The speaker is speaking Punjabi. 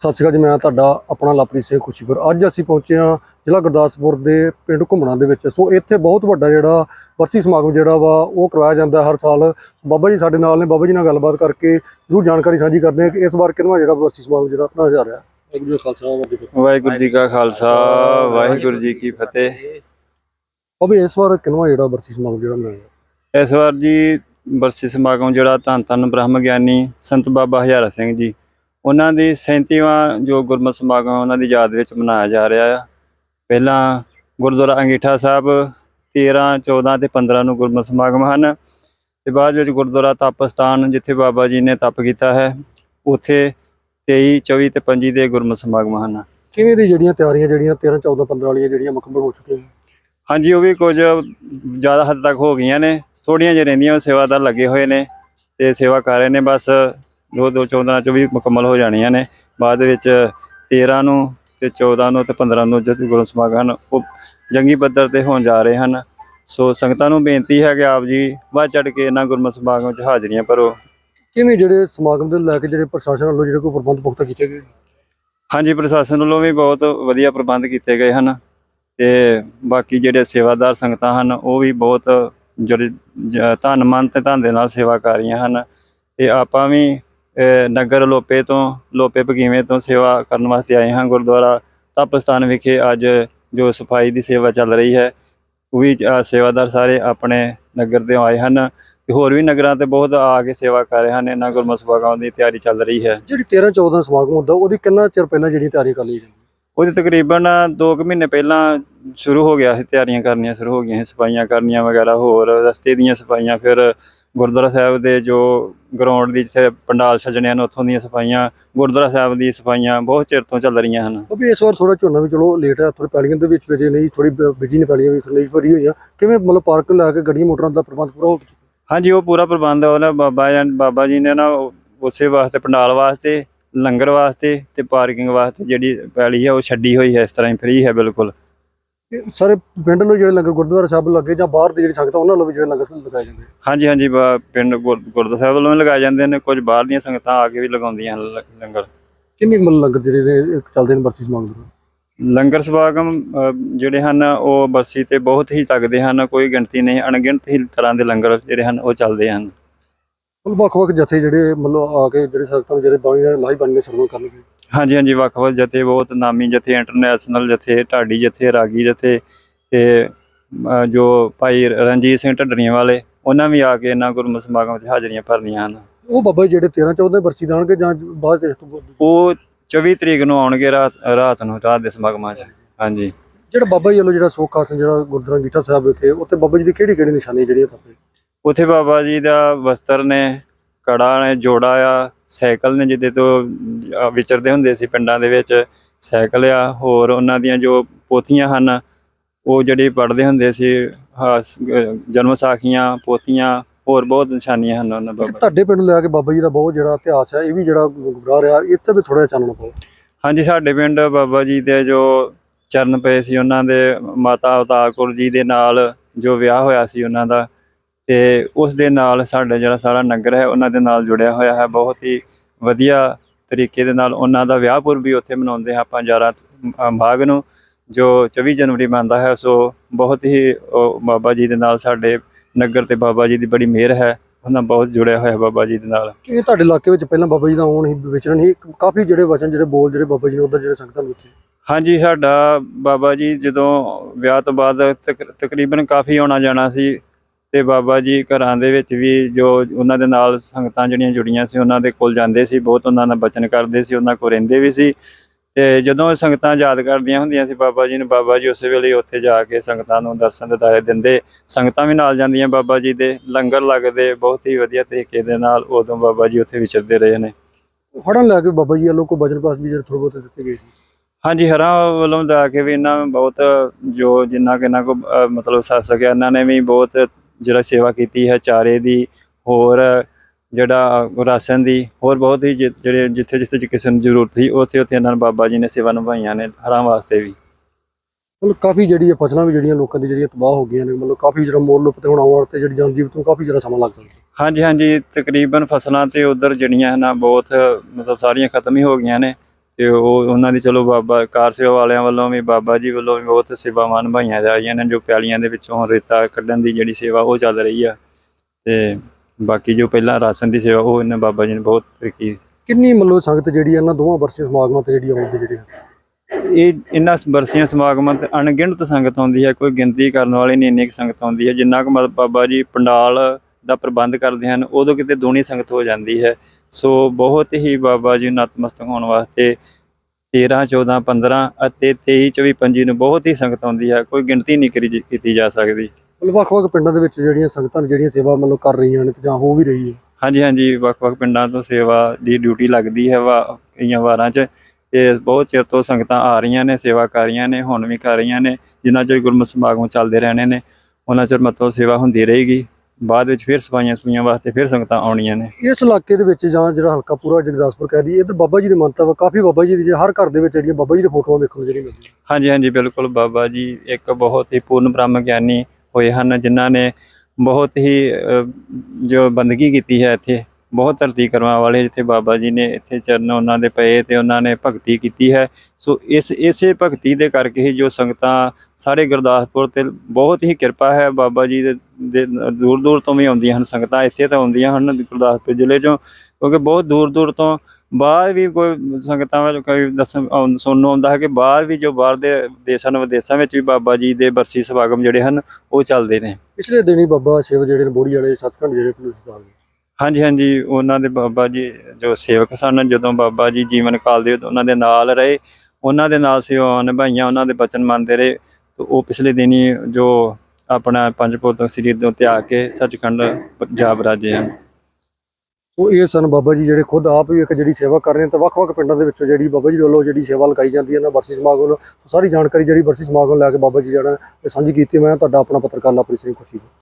ਸਤਿ ਸ਼੍ਰੀ ਅਕਾਲ ਜੀ ਮੈਂ ਤੁਹਾਡਾ ਆਪਣਾ ਲਵਪ੍ਰੀਤ ਸਿੰਘ ਖੁਸ਼ੀਪੁਰ। ਅੱਜ ਅਸੀਂ ਪਹੁੰਚੇ ਹਾਂ ਜ਼ਿਲ੍ਹਾ ਗੁਰਦਾਸਪੁਰ ਦੇ ਪਿੰਡ ਘੁੰਮਣਾ ਦੇ ਵਿੱਚ। ਸੋ ਇੱਥੇ ਬਹੁਤ ਵੱਡਾ ਜਿਹੜਾ ਵਰਸੀ ਸਮਾਗਮ ਜਿਹੜਾ ਵਾ ਉਹ ਕਰਵਾਇਆ ਜਾਂਦਾ ਹਰ ਸਾਲ। ਬਾਬਾ ਜੀ ਸਾਡੇ ਨਾਲ ਨੇ ਬਾਬਾ ਜੀ ਨਾਲ ਗੱਲਬਾਤ ਕਰਕੇ ਜ਼ਰੂਰ ਜਾਣਕਾਰੀ ਸਾਂਝੀ ਕਰਦੇ ਹਾਂ ਕਿ ਇਸ ਵਾਰ ਕਿੰਨਵਾਂ ਜਿਹੜਾ ਵਰਸੀ ਸਮਾਗਮ ਜਿਹੜਾ ਅਪਣਾਇਆ ਜਾ ਰਿਹਾ। ਵਾਹਿਗੁਰੂ ਜੀ ਕਾ ਖਾਲਸਾ ਵਾਹਿਗੁਰੂ ਜੀ ਕੀ ਫਤਿਹ। ਵਾਹਿਗੁਰੂ ਜੀ ਕਾ ਖਾਲਸਾ ਵਾਹਿਗੁਰੂ ਜੀ ਕੀ ਫਤਿਹ। ਬਾਬਾ ਇਸ ਵਾਰ ਕਿੰਨਵਾਂ ਜਿਹੜਾ ਵਰਸੀ ਸਮਾਗਮ ਜਿਹੜਾ ਮਨਾਇਆ ਇਸ ਵਾਰ ਜੀ ਬਰਸੀ ਸਮਾਗਮ ਜਿਹੜਾ ਧੰਨ ਧੰਨ ਬ੍ਰਹਮ ਗਿਆਨੀ ਸੰਤ ਬਾਬਾ ਹਜ਼ਾਰਾ ਸਿੰਘ ਜੀ ਉਹਨਾਂ ਦੀ 37ਵਾਂ ਜੋ ਗੁਰਮਤਿ ਸਮਾਗਮ ਉਹਨਾਂ ਦੀ ਯਾਦ ਵਿੱਚ ਮਨਾਇਆ ਜਾ ਰਿਹਾ ਆ। ਪਹਿਲਾਂ ਗੁਰਦੁਆਰਾ ਅੰਗੀਠਾ ਸਾਹਿਬ 13 14 ਤੇ 15 ਨੂੰ ਗੁਰਮਤਿ ਸਮਾਗਮ ਹਨ। ਤੇ ਬਾਅਦ ਵਿੱਚ ਗੁਰਦੁਆਰਾ ਤਪਸਤਾਨ ਜਿੱਥੇ ਬਾਬਾ ਜੀ ਨੇ ਤਪ ਕੀਤਾ ਹੈ ਉੱਥੇ 23 24 ਤੇ 25 ਦੇ ਗੁਰਮਤਿ ਸਮਾਗਮ ਹਨ। ਕਿਵੇਂ ਦੀ ਜਿਹੜੀਆਂ ਤਿਆਰੀਆਂ ਜਿਹੜੀਆਂ 13 14 15 ਵਾਲੀਆਂ ਜਿਹੜੀਆਂ ਮੁਕੰਮਲ ਹੋ ਚੁੱਕੀਆਂ ਹਾਂਜੀ ਉਹ ਵੀ ਕੁਝ ਜ਼ਿਆਦਾ ਹੱਦ ਤੱਕ ਹੋ ਗਈਆਂ ਨੇ। ਥੋੜੀਆਂ ਜਿਹੀਆਂ ਰਹਿੰਦੀਆਂ ਉਹ ਸੇਵਾਦਾਰ ਲੱਗੇ ਹੋਏ ਨੇ ਤੇ ਸੇਵਾ ਕਰ ਰਹੇ ਨੇ ਬਸ ਦੋ ਦੋ 14 ਚ ਵੀ ਮੁਕੰਮਲ ਹੋ ਜਾਣੀਆਂ ਨੇ। ਬਾਅਦ ਵਿੱਚ 13 ਨੂੰ ਤੇ 14 ਨੂੰ ਤੇ 15 ਨੂੰ ਜਦ ਗੁਰੂ ਸਮਾਗਮ ਹਨ ਉਹ ਜੰਗੀ ਪੱਧਰ ਤੇ ਹੋਣ ਜਾ ਰਹੇ ਹਨ। ਸੋ ਸੰਗਤਾਂ ਨੂੰ ਬੇਨਤੀ ਹੈ ਕਿ ਆਪ ਜੀ ਵੱਧ ਚੜ ਕੇ ਇਹਨਾਂ ਗੁਰਮਤਿ ਸਮਾਗਮ 'ਚ ਹਾਜ਼ਰੀਆਂ ਭਰੋ। ਕਿਵੇਂ ਜਿਹੜੇ ਸਮਾਗਮ ਦੇ ਲੈ ਕੇ ਜਿਹੜੇ ਪ੍ਰਸ਼ਾਸਨ ਵੱਲੋਂ ਜਿਹੜੇ ਕੋਈ ਪ੍ਰਬੰਧ ਪੁਖਤਾ ਕੀਤੇ ਗਏ? ਹਾਂਜੀ ਪ੍ਰਸ਼ਾਸਨ ਵੱਲੋਂ ਵੀ ਬਹੁਤ ਵਧੀਆ ਪ੍ਰਬੰਧ ਕੀਤੇ ਗਏ ਹਨ ਤੇ ਬਾਕੀ ਜਿਹੜੇ ਸੇਵਾਦਾਰ ਸੰਗਤਾਂ ਹਨ ਉਹ ਵੀ ਬਹੁਤ ਜਿਹੜੇ ਧੰਨ ਮਨ ਤੇ ਧਨ ਦੇ ਨਾਲ ਸੇਵਾ ਕਰ ਰਹੀਆਂ ਹਨ। ਤੇ ਆਪਾਂ ਵੀ ਨਗਰ ਲੋਪੇ ਤੋਂ ਲੋਪੇ ਭਗੀਵੇਂ ਤੋਂ ਸੇਵਾ ਕਰਨ ਵਾਸਤੇ ਆਏ ਹਾਂ ਗੁਰਦੁਆਰਾ ਤਪਸਤਾਨ ਵਿਖੇ ਅੱਜ ਜੋ ਸਫ਼ਾਈ ਦੀ ਸੇਵਾ ਚੱਲ ਰਹੀ ਹੈ ਉਹ ਵੀ ਸੇਵਾਦਾਰ ਸਾਰੇ ਆਪਣੇ ਨਗਰ ਦੇ ਆਏ ਹਨ ਤੇ ਹੋਰ ਵੀ ਨਗਰਾਂ ਤੇ ਬਹੁਤ ਆ ਕੇ ਸੇਵਾ ਕਰ ਰਹੇ ਹਨ ਇਹਨਾਂ ਗੁਰਮਤਿ ਸਭਾਵਾਂ ਦੀ ਤਿਆਰੀ ਚੱਲ ਰਹੀ ਹੈ। ਜਿਹੜੀ 13 14 ਸਮਾਗਮ ਹੁੰਦਾ ਉਹਦੀ ਕਿੰਨਾ ਚਿਰ ਪਹਿਲਾਂ ਜਿਹੜੀ ਤਿਆਰੀ ਕਰ ਲਈ ਜਾਂਦੀ? ਉਹਦੇ ਤਕਰੀਬਨ 2 ਕੁ ਮਹੀਨੇ ਪਹਿਲਾਂ ਸ਼ੁਰੂ ਹੋ ਗਿਆ ਸੀ ਤਿਆਰੀਆਂ ਕਰਨੀਆਂ ਸ਼ੁਰੂ ਹੋ ਗਈਆਂ ਸੀ ਸਫਾਈਆਂ ਕਰਨੀਆਂ ਵਗੈਰਾ ਹੋਰ ਰਸਤੇ ਦੀਆਂ ਸਫਾਈਆਂ ਫਿਰ ਗੁਰਦੁਆਰਾ ਸਾਹਿਬ ਦੇ ਜੋ ਗਰਾਊਂਡ ਦੀ ਜਿੱਥੇ ਪੰਡਾਲ ਸਜਣੇ ਹਨ ਉੱਥੋਂ ਦੀਆਂ ਸਫਾਈਆਂ ਗੁਰਦੁਆਰਾ ਸਾਹਿਬ ਦੀ ਸਫਾਈਆਂ ਬਹੁਤ ਚਿਰ ਤੋਂ ਚੱਲ ਰਹੀਆਂ ਹਨ। ਉਹ ਵੀ ਇਸ ਵਾਰ ਥੋੜਾ ਝੋਨਾ ਵੀ ਚਲੋ ਲੇਟ ਹੈ ਥੋੜੀ ਪੈਲੀਆਂ ਦੇ ਵਿੱਚ ਵਜੇ ਨਹੀਂ ਥੋੜੀ ਬਿਜ਼ੀ ਨੇ ਪੈਲੀਆਂ ਵੀ ਨਹੀਂ ਭਰੀ ਹੋਈਆਂ। ਕਿਵੇਂ ਮਤਲਬ ਪਾਰਕ ਲੈ ਕੇ ਗੱਡੀਆਂ ਮੋਟਰਾਂ ਦਾ ਪ੍ਰਬੰਧ ਪੂਰਾ ਹੋ ਚੁੱਕਾ ਹਾਂਜੀ ਉਹ ਪੂਰਾ ਪ੍ਰਬੰਧ ਹੈ ਉਹਨਾਂ ਬਾਬਾ ਜੀ ਬਾਬਾ ਜੀ ਨੇ ਨਾ ਉਸੇ ਵਾਸਤੇ ਪੰਡਾਲ ਵਾਸਤੇ ਲੰਗਰ ਵਾਸਤੇ ਤੇ ਪਾਰਕਿੰਗ ਵਾਸਤੇ ਜਿਹੜੀ ਪੈਲੀ ਹੈ ਉਹ ਛੱਡੀ ਹੋਈ ਹੈ ਇਸ ਤਰ੍ਹਾਂ ਹੀ ਫ੍ਰੀ ਹੈ ਬਿਲਕੁਲ। ਸਾਰੇ ਪਿੰਡ ਨੂੰ ਜਿਹੜੇ ਲੰਗਰ ਗੁਰਦੁਆਰਾ ਸਾਹਿਬ ਲੱਗੇ ਜਾਂ ਬਾਹਰ ਦੀ ਜਿਹੜੀ ਸੰਗਤਾਂ ਉਹਨਾਂ ਵੱਲੋਂ ਵੀ ਜਿਹੜੇ ਲੰਗਰ ਲਗਾਏ ਜਾਂਦੇ ਹਾਂਜੀ ਹਾਂਜੀ ਪਿੰਡ ਗੁਰ- ਗੁਰਦੁਆਰਾ ਸਾਹਿਬ ਵੱਲੋਂ ਵੀ ਲਗਾਏ ਜਾਂਦੇ ਨੇ ਕੁਝ ਬਾਹਰ ਦੀਆਂ ਸੰਗਤਾਂ ਆ ਕੇ ਵੀ ਲਗਾਉਂਦੀਆਂ ਲੰਗਰ। ਕਿੰਨੇ ਮਤਲਬ ਲੰਗਰ ਜਿਹੜੇ ਨੇ ਚੱਲਦੇ ਨੇ ਬਰਸੀ ਸਮਾਗਮ ਲੰਗਰ ਸਮਾਗਮ ਜਿਹੜੇ ਹਨ ਉਹ ਬਰਸੀ ਤੇ ਬਹੁਤ ਹੀ ਲੱਗਦੇ ਹਨ ਕੋਈ ਗਿਣਤੀ ਨਹੀਂ ਅਣਗਿਣਤ ਹੀ ਤਰ੍ਹਾਂ ਦੇ ਲੰਗਰ ਜਿਹੜੇ ਹਨ ਉਹ ਚੱਲਦੇ ਹਨ। ਮਤਲਬ ਵੱਖ-ਵੱਖ ਜਥੇ ਜਿਹੜੇ ਮਤਲਬ ਆ ਕੇ ਜਿਹੜੇ ਸੰਗਤਾਂ ਨੂੰ ਜਿਹੜੇ ਬਾਣੀ ਦੇ ਲਾਈ ਬਣਨੇ ਸ਼ੁਰੂ ਕਰਨਗੇ। ਹਾਂਜੀ ਹਾਂਜੀ ਵੱਖ-ਵੱਖ ਜਥੇ ਬਹੁਤ ਨਾਮੀ ਜਥੇ ਇੰਟਰਨੈਸ਼ਨਲ ਜਥੇ ਢਾਡੀ ਜਥੇ ਰਾਗੀ ਜਥੇ ਤੇ ਜੋ ਭਾਈ ਰਣਜੀਤ ਸਿੰਘ ਢੱਡਰੀਆਂ ਵਾਲੇ ਉਹਨਾਂ ਵੀ ਆ ਕੇ ਇਹਨਾਂ ਗੁਰਮਤਿ ਸਮਾਗਮ 'ਚ ਹਾਜ਼ਰੀਆਂ ਭਰਨੀਆਂ ਹਨ। ਉਹ ਬਾਬਾ ਜਿਹੜੇ 13 14 ਬਰਸੀ ਦਾਣਗੇ ਜਾਂ ਬਾਅਦ ਇਸ ਤੋਂ? ਉਹ 24 ਤਰੀਕ ਨੂੰ ਆਉਣਗੇ ਰਾਤ ਰਾਤ ਨੂੰ ਰਾਤ ਦੇ ਸਮਾਗਮਾਂ 'ਚ ਹਾਂਜੀ। ਜਿਹੜਾ ਬਾਬਾ ਜੀ ਵੱਲੋਂ ਜਿਹੜਾ ਸੋਖ ਆਸਨ ਜਿਹੜਾ ਗੁਰਦੁਆਰਾ ਗੀਠਾ ਸਾਹਿਬ ਵਿਖੇ ਉੱਥੇ ਬਾਬਾ ਜੀ ਦੀ ਕਿਹੜੀ ਕਿਹੜੀ ਨਿਸ਼ਾਨੀ ਜਿਹੜੀਆਂ ਥਾਪੇ ਉਥੇ ਬਾਬਾ ਜੀ ਦਾ ਵਸਤਰ ਨੇ ਕੜਾ ਨੇ ਜੋੜਾ ਆ ਸਾਈਕਲ ਨੇ ਜਿਹਦੇ ਤੋਂ ਵਿਚਰਦੇ ਹੁੰਦੇ ਸੀ ਪਿੰਡਾਂ ਦੇ ਵਿੱਚ ਸਾਈਕਲ ਆ ਹੋਰ ਉਹਨਾਂ ਦੀਆਂ ਜੋ ਪੋਥੀਆਂ ਹਨ ਉਹ ਜਿਹੜੀ ਪੜ੍ਹਦੇ ਹੁੰਦੇ ਸੀ ਜਨਮ ਸਾਖੀਆਂ ਪੋਥੀਆਂ ਹੋਰ ਬਹੁਤ ਨਿਸ਼ਾਨੀਆਂ ਹਨ ਉਹਨਾਂ ਬਾਬਾ। ਤੁਹਾਡੇ ਪਿੰਡ ਲੈ ਕੇ ਬਾਬਾ ਜੀ ਦਾ ਬਹੁਤ ਜਿਹੜਾ ਇਤਿਹਾਸ ਹੈ ਇਹ ਵੀ ਜਿਹੜਾ ਗੁਬਰਾਹ ਰਿਹਾ ਇਸ ਤੇ ਵੀ ਥੋੜਾ ਜਿਹਾ ਚਾਨਣਾ ਪਾਓ। ਹਾਂਜੀ ਸਾਡੇ ਪਿੰਡ ਬਾਬਾ ਜੀ ਦੇ ਜੋ ਚਰਨ ਪਏ ਸੀ ਉਹਨਾਂ ਦੇ ਮਾਤਾ ਅਵਤਾਰ ਕੌਰ ਜੀ ਦੇ ਨਾਲ ਜੋ ਵਿਆਹ ਹੋਇਆ ਸੀ ਉਹਨਾਂ ਦਾ ਤੇ ਉਸ ਦੇ ਨਾਲ ਸਾਡੇ ਜਿਹੜਾ ਸਾਰਾ ਨਗਰ ਹੈ ਉਹਨਾਂ ਦੇ ਨਾਲ ਜੁੜਿਆ ਹੋਇਆ ਹੈ। ਬਹੁਤ ਹੀ ਵਧੀਆ ਤਰੀਕੇ ਦੇ ਨਾਲ ਉਹਨਾਂ ਦਾ ਵਿਆਹ ਪੁਰਬ ਵੀ ਉੱਥੇ ਮਨਾਉਂਦੇ ਹਾਂ ਆਪਾਂ 11 ਅ, ਮਾਘ ਨੂੰ ਜੋ 24 ਜਨਵਰੀ ਮੰਨਦਾ ਹੈ ਸੋ ਬਹੁਤ ਹੀ ਉਹ ਬਾਬਾ ਜੀ ਦੇ ਨਾਲ ਸਾਡੇ ਨਗਰ ਤੇ ਬਾਬਾ ਜੀ ਦੀ ਬੜੀ ਮਿਹਰ ਹੈ। ਉਹਨਾਂ ਬਹੁਤ ਜੁੜਿਆ ਹੋਇਆ ਬਾਬਾ ਜੀ ਦੇ ਨਾਲ। ਕਿਵੇਂ ਤੁਹਾਡੇ ਇਲਾਕੇ ਵਿੱਚ ਪਹਿਲਾਂ ਬਾਬਾ ਜੀ ਦਾ ਆਉਣ ਹੀ ਵਿਚਰਨ ਹੀ ਕਾਫੀ ਜਿਹੜੇ ਵਚਨ ਜਿਹੜੇ ਬੋਲ ਜਿਹੜੇ ਬਾਬਾ ਜੀ ਨੇ ਉਧਰ ਜਿਹੜੇ ਸੰਗਤਾਂ ਨੂੰ ਦਿੱਤੇ ਹਾਂਜੀ ਸਾਡਾ ਬਾਬਾ ਜੀ ਜਦੋਂ ਵਿਆਹ ਤੋਂ ਬਾਅਦ ਤਕ- ਤਕਰੀਬਨ ਕਾਫੀ ਆਉਣਾ ਜਾਣਾ ਸੀ। ਤੇ ਬਾਬਾ ਜੀ ਘਰਾਂ ਦੇ ਵਿੱਚ ਵੀ ਜੋ ਉਹਨਾਂ ਦੇ ਨਾਲ ਸੰਗਤਾਂ ਜਿਹੜੀਆਂ ਜੁੜੀਆਂ ਸੀ ਉਹਨਾਂ ਦੇ ਕੋਲ ਜਾਂਦੇ ਸੀ ਬਹੁਤ ਉਹਨਾਂ ਨਾਲ ਬਚਨ ਕਰਦੇ ਸੀ ਉਹਨਾਂ ਕੋਲ ਰਹਿੰਦੇ ਵੀ ਸੀ। ਤੇ ਜਦੋਂ ਸੰਗਤਾਂ ਯਾਦ ਕਰਦੀਆਂ ਹੁੰਦੀਆਂ ਸੀ ਬਾਬਾ ਜੀ ਨੂੰ ਬਾਬਾ ਜੀ ਉਸੇ ਵੇਲੇ ਉੱਥੇ ਜਾ ਕੇ ਸੰਗਤਾਂ ਨੂੰ ਦਰਸ਼ਨ ਦਿਦਾਰੇ ਦਿੰਦੇ। ਸੰਗਤਾਂ ਵੀ ਨਾਲ ਜਾਂਦੀਆਂ ਬਾਬਾ ਜੀ ਦੇ ਲੰਗਰ ਲੱਗਦੇ ਬਹੁਤ ਹੀ ਵਧੀਆ ਤਰੀਕੇ ਦੇ ਨਾਲ ਉਦੋਂ ਬਾਬਾ ਜੀ ਉੱਥੇ ਵਿਚਰਦੇ ਰਹੇ ਨੇ। ਫੜਨ ਲੈ ਕੇ ਬਾਬਾ ਜੀ ਵੱਲੋਂ ਕੋਈ ਵਚਨ ਪਾਸ ਵੀ ਜਿਹੜੇ ਥੋੜੇ ਬਹੁਤ ਦਿੱਤੇ ਗਏ ਸੀ? ਹਾਂਜੀ ਹਰਾਂ ਵੱਲੋਂ ਜਾ ਕੇ ਵੀ ਇਹਨਾਂ ਬਹੁਤ ਜੋ ਜਿੰਨਾ ਕਿ ਇਹਨਾਂ ਕੋ ਮਤਲਬ ਸੱਸ ਸਕਿਆ ਇਹਨਾਂ ਨੇ ਵੀ ਬਹੁਤ ਜਿਹੜਾ ਸੇਵਾ ਕੀਤੀ ਹੈ ਚਾਰੇ ਦੀ ਹੋਰ ਜਿਹੜਾ ਰਾਸ਼ਨ ਦੀ ਹੋਰ ਬਹੁਤ ਹੀ ਜਿਹੜੇ ਜਿੱਥੇ ਜਿੱਥੇ ਕਿਸੇ ਨੂੰ ਜ਼ਰੂਰਤ ਸੀ ਉੱਥੇ ਉੱਥੇ ਇਹਨਾਂ ਨੇ ਬਾਬਾ ਜੀ ਨੇ ਸੇਵਾ ਨਿਭਾਈਆਂ ਨੇ ਹਰਾਂ ਵਾਸਤੇ ਵੀ। ਮਤਲਬ ਕਾਫੀ ਜਿਹੜੀ ਫਸਲਾਂ ਵੀ ਜਿਹੜੀਆਂ ਲੋਕਾਂ ਦੀ ਜਿਹੜੀਆਂ ਤਬਾਹ ਹੋ ਗਈਆਂ ਨੇ ਮਤਲਬ ਕਾਫੀ ਜਿਹੜਾ ਮੋੜ ਲੁਪਤ ਹੁਣ ਆਉਣ ਤੇ ਜਿਹੜੀ ਜਨ ਜੀਵਤ ਨੂੰ ਕਾਫੀ ਜਿਹੜਾ ਸਮਾਂ ਲੱਗ ਸਕਦਾ। ਹਾਂਜੀ ਹਾਂਜੀ ਤਕਰੀਬਨ ਫਸਲਾਂ ਤੇ ਉਧਰ ਜਿਹੜੀਆਂ ਹਨ ਬਹੁਤ ਮਤਲਬ ਸਾਰੀਆਂ ਖਤਮ ਹੀ ਹੋ ਗਈਆਂ ਨੇ। ਤੇ ਉਹ ਉਹਨਾਂ ਦੀ ਚਲੋ ਬਾਬਾ ਕਾਰ ਸੇਵਾ ਵਾਲਿਆਂ ਵੱਲੋਂ ਵੀ ਬਾਬਾ ਜੀ ਵੱਲੋਂ ਵੀ ਬਹੁਤ ਸੇਵਾਵਾਂ ਨਿਭਾਈਆਂ ਜਾ ਰਹੀਆਂ ਨੇ ਜੋ ਪਿਆਲੀਆਂ ਦੇ ਵਿੱਚੋਂ ਰੇਤਾ ਕੱਢਣ ਦੀ ਜਿਹੜੀ ਸੇਵਾ ਉਹ ਚੱਲ ਰਹੀ ਆ। ਤੇ ਬਾਕੀ ਜੋ ਪਹਿਲਾਂ ਰਾਸ਼ਨ ਦੀ ਸੇਵਾ ਉਹ ਇਹਨਾਂ ਬਾਬਾ ਜੀ ਨੇ ਬਹੁਤ ਤਰੀਕੀ ਕਿੰਨੀ ਮਤਲਬ ਸੰਗਤ ਜਿਹੜੀ ਇਹਨਾਂ ਦੋਵਾਂ ਵਰਸੀ ਸਮਾਗਮਾਂ ਤੇ ਜਿਹੜੀ ਆਉਂਦੀ ਜਿਹੜੀ ਇਹ ਇਹਨਾਂ ਬਰਸੀਆਂ ਸਮਾਗਮਾਂ ਤੇ ਅਣਗਿਣਤ ਸੰਗਤ ਆਉਂਦੀ ਹੈ ਕੋਈ ਗਿਣਤੀ ਕਰਨ ਵਾਲੀ ਨਹੀਂ ਇੰਨੀ ਕੁ ਸੰਗਤ ਆਉਂਦੀ ਹੈ ਜਿੰਨਾ ਕੁ ਬਾਬਾ ਜੀ ਪੰਡਾਲ ਦਾ ਪ੍ਰਬੰਧ ਕਰਦੇ ਹਨ ਉਦੋਂ ਕਿਤੇ ਦੂਣੀ ਸੰਗਤ ਹੋ ਜਾਂਦੀ ਹੈ। ਸੋ ਬਹੁਤ ਹੀ ਬਾਬਾ ਜੀ ਨਤਮਸਤਕ ਹੋਣ ਵਾਸਤੇ 13 14 15 ਅਤੇ 23 24 25 ਨੂੰ ਬਹੁਤ ਹੀ ਸੰਗਤ ਆਉਂਦੀ ਹੈ ਕੋਈ ਗਿਣਤੀ ਨਹੀਂ ਕਰੀ ਕੀਤੀ ਜਾ ਸਕਦੀ। ਮਤਲਬ ਵੱਖ-ਵੱਖ ਪਿੰਡਾਂ ਦੇ ਵਿੱਚ ਜਿਹੜੀਆਂ ਸੰਗਤਾਂ ਨੇ ਜਿਹੜੀਆਂ ਸੇਵਾ ਮਤਲਬ ਕਰ ਰਹੀਆਂ ਨੇ ਤੇ ਜਾਂ ਹੋ ਵੀ ਰਹੀ ਹੈ? ਹਾਂਜੀ ਹਾਂਜੀ ਵੱਖ-ਵੱਖ ਪਿੰਡਾਂ ਤੋਂ ਸੇਵਾ ਦੀ ਡਿਊਟੀ ਲੱਗਦੀ ਹੈ ਵਾ ਕਈਆਂ ਵਾਰਾਂ 'ਚ ਤੇ ਬਹੁਤ ਚਿਰ ਤੋਂ ਸੰਗਤਾਂ ਆ ਰਹੀਆਂ ਨੇ ਸੇਵਾ ਕਰ ਰਹੀਆਂ ਨੇ ਹੁਣ ਵੀ ਕਰ ਰਹੀਆਂ ਨੇ ਜਿੰਨਾ ਚਿਰ ਗੁਰਮਤਿ ਸਮਾਗਮ ਚੱਲਦੇ ਰਹਿਣੇ ਨੇ ਉਹਨਾਂ ਚਿਰ ਮਤਲਬ ਸੇਵਾ ਹੁੰਦੀ ਰਹੇਗੀ। ਬਾਅਦ ਵਿੱਚ ਫਿਰ ਸਫਾਈਆਂ ਸਫਾਈਆਂ ਵਾਸਤੇ ਫਿਰ ਸੰਗਤਾਂ ਆਉਣੀਆਂ ਨੇ। ਇਸ ਇਲਾਕੇ ਦੇ ਵਿੱਚ ਜਾਂ ਜਿਹੜਾ ਹਲਕਾ ਪੂਰਾ ਜਗਦਾਸਪੁਰ ਕਹਿ ਦਈਏ ਇੱਧਰ ਬਾਬਾ ਜੀ ਦੀ ਮੰਨਤਾ ਵਾ ਕਾਫੀ ਬਾਬਾ ਜੀ ਦੀ ਹਰ ਘਰ ਦੇ ਵਿੱਚ ਜਿਹੜੀਆਂ ਬਾਬਾ ਜੀ ਦੀ ਫੋਟੋਆਂ ਵੇਖਣ ਨੂੰ ਜਿਹੜੀ ਮਿਲਦੀ ਹਾਂਜੀ ਹਾਂਜੀ ਬਿਲਕੁਲ ਬਾਬਾ ਜੀ ਇੱਕ ਬਹੁਤ ਹੀ ਪੂਰਨ ਬ੍ਰਹਮ ਗਿਆਨੀ ਹੋਏ ਹਨ ਜਿਨ੍ਹਾਂ ਨੇ ਬਹੁਤ ਹੀ ਜੋ ਬੰਦਗੀ ਕੀਤੀ ਹੈ ਇੱਥੇ। ਬਹੁਤ ਧਰਤੀ ਕਰਮਾਂ ਵਾਲੇ ਜਿੱਥੇ ਬਾਬਾ ਜੀ ਨੇ ਇੱਥੇ ਚਰਨ ਉਹਨਾਂ ਦੇ ਪਏ ਤੇ ਉਹਨਾਂ ਨੇ ਭਗਤੀ ਕੀਤੀ ਹੈ। ਸੋ ਇਸ, ਇਸੇ ਭਗਤੀ ਦੇ ਕਰਕੇ ਹੀ ਜੋ ਸੰਗਤਾਂ ਸਾਰੇ ਗੁਰਦਾਸਪੁਰ ਤੇ ਬਹੁਤ ਹੀ ਕਿਰਪਾ ਹੈ। ਬਾਬਾ ਜੀ ਦੇ ਦੂਰ ਦੂਰ ਤੋਂ ਵੀ ਆਉਂਦੀਆਂ ਹਨ ਸੰਗਤਾਂ, ਇੱਥੇ ਤਾਂ ਆਉਂਦੀਆਂ ਹਨ ਗੁਰਦਾਸਪੁਰ ਜ਼ਿਲ੍ਹੇ ਚੋਂ, ਕਿਉਂਕਿ ਬਹੁਤ ਦੂਰ ਦੂਰ ਤੋਂ ਬਾਹਰ ਵੀ ਕੋਈ ਸੰਗਤਾਂ ਵਿੱਚ ਕੋਈ ਦੱਸਣ, ਆਉਣ- ਸੁਣਨ ਨੂੰ ਆਉਂਦਾ ਹੈ ਕਿ ਬਾਹਰ ਵੀ ਜੋ ਬਾਹਰ ਦੇ ਦੇਸ਼ਾਂ ਨੂੰ, ਵਿਦੇਸ਼ਾਂ ਵਿੱਚ ਵੀ ਬਾਬਾ ਜੀ ਦੇ ਬਰਸੀ ਸਮਾਗਮ ਜਿਹੜੇ ਹਨ, ਉਹ ਚੱਲਦੇ ਨੇ। ਪਿਛਲੇ ਦਿਨੀ ਬਾਬਾ ਸ਼ਿਵ ਜਿਹੜੇ ਨੇ ਬੋੜੀ ਵਾਲੇ ਸੱਚਖੰਡ ਜਿਹੜੇ ਪੁਲਿਸ ਸਾਹਿਬ ਹਾਂਜੀ ਹਾਂਜੀ, ਉਹਨਾਂ ਦੇ ਬਾਬਾ ਜੀ, ਜੋ ਸੇਵਕ ਸਨ, ਜਦੋਂ ਬਾਬਾ ਜੀ ਜੀਵਨ ਕਾਲ ਦੇ ਉਹਨਾਂ ਦੇ ਨਾਲ ਰਹੇ, ਉਹਨਾਂ ਦੇ ਨਾਲ ਸੇਵਾ ਨਿਭਾਈਆਂ ਉਹਨਾਂ ਦੇ ਬਚਨ ਮੰਨਦੇ ਰਹੇ, ਤੇ ਉਹ ਪਿਛਲੇ ਦਿਨੀ ਜੋ ਆਪਣਾ ਪੰਜ ਪੁੱਤ ਸ੍ਰੀ ਤੋਂ ਤਿਆਗ ਕੇ ਸੱਚਖੰਡ ਪੰਜਾਬ ਰਾਜੇ ਹਨ। ਉਹ ਇਹ ਸਨ ਬਾਬਾ ਜੀ ਜਿਹੜੇ ਖੁਦ ਆਪ ਵੀ ਇੱਕ ਜਿਹੜੀ ਸੇਵਾ ਕਰ ਰਹੇ ਨੇ, ਤੇ ਵੱਖ-ਵੱਖ ਪਿੰਡਾਂ ਦੇ ਵਿੱਚੋਂ ਜਿਹੜੀ ਬਾਬਾ ਜੀ ਵੱਲੋਂ ਜਿਹੜੀ ਸੇਵਾ ਲਗਾਈ ਜਾਂਦੀ ਹੈ ਨਾ ਬਰਸੀ ਸਮਾਗਮ ਨੂੰ, ਸਾਰੀ ਜਾਣਕਾਰੀ ਜਿਹੜੀ ਬਰਸੀ ਸਮਾਗਮ ਲੈ ਕੇ ਬਾਬਾ ਜੀ ਜਿਹੜਾ ਸਾਂਝੀ ਕੀਤੀ, ਮੈਂ ਤੁਹਾਡਾ ਆਪਣਾ ਪੱਤਰਕਾਰ ਲਵਪ੍ਰੀਤ ਸਿੰਘ ਖੁਸ਼ੀ।